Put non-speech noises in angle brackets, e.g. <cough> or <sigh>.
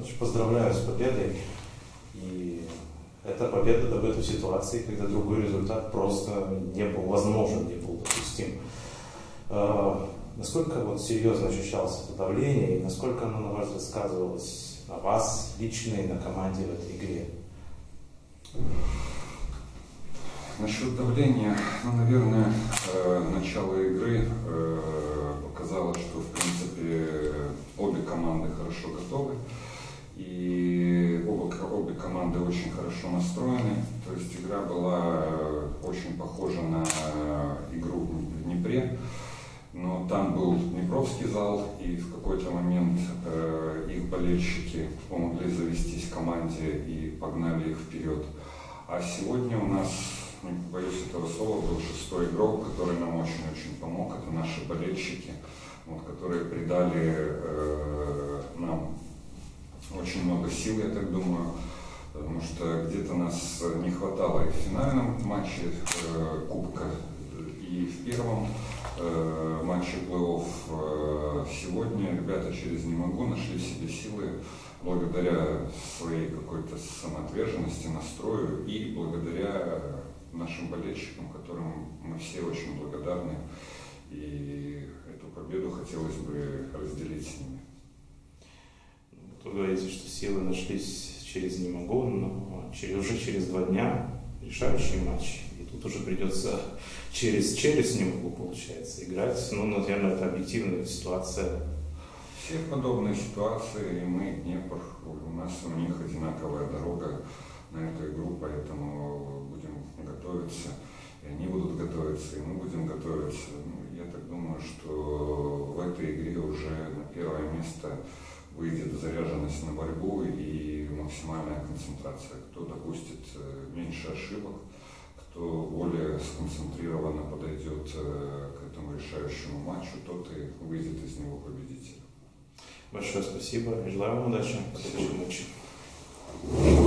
Анатольевич, поздравляю с победой. И эта победа в этой ситуации, когда другой результат просто не был возможен, не был допустим. А, насколько вот серьезно ощущалось это давление и насколько оно, на ваш взгляд, сказывалось на вас лично и на команде в этой игре? Насчет давления, ну, наверное, э, начало игры э, показало, что, в принципе, обе команды хорошо готовы. И оба, обе команды очень хорошо настроены. То есть игра была э, очень похожа на игру в Днепре. Но там был Днепровский зал, и в какой-то момент э, их болельщики помогли завестись команде и погнали их вперед. А сегодня у нас не боюсь этого слова, был шестой игрок, который нам очень-очень помог. Это наши болельщики, вот, которые придали э, нам очень много сил, я так думаю, потому что где-то нас не хватало и в финальном матче э, Кубка, и в первом э, матче плей-офф. Э, сегодня ребята через «не могу» нашли в себе силы благодаря своей какой-то самоотверженности, настрою и благодаря нашим болельщикам, которым мы все очень благодарны. И эту победу хотелось бы разделить с ними. Вы говорите, что силы нашлись через «не могу», но уже через два дня решающий матч. И тут уже придется <laughs> через через «не могу», получается, играть. Ну, наверное, это объективная ситуация. Все подобные ситуации, и мы, Днепр, у нас у них одинаковая дорога на эту игру, поэтому будем готовиться, и они будут готовиться, и мы будем готовиться. Ну, я так думаю, что в этой игре уже на первое место выйдет заряженность на борьбу и максимальная концентрация. Кто допустит э, меньше ошибок, кто более сконцентрированно подойдет э, к этому решающему матчу, тот и выйдет из него победителем. Большое спасибо. Желаю вам удачи в следующем матче.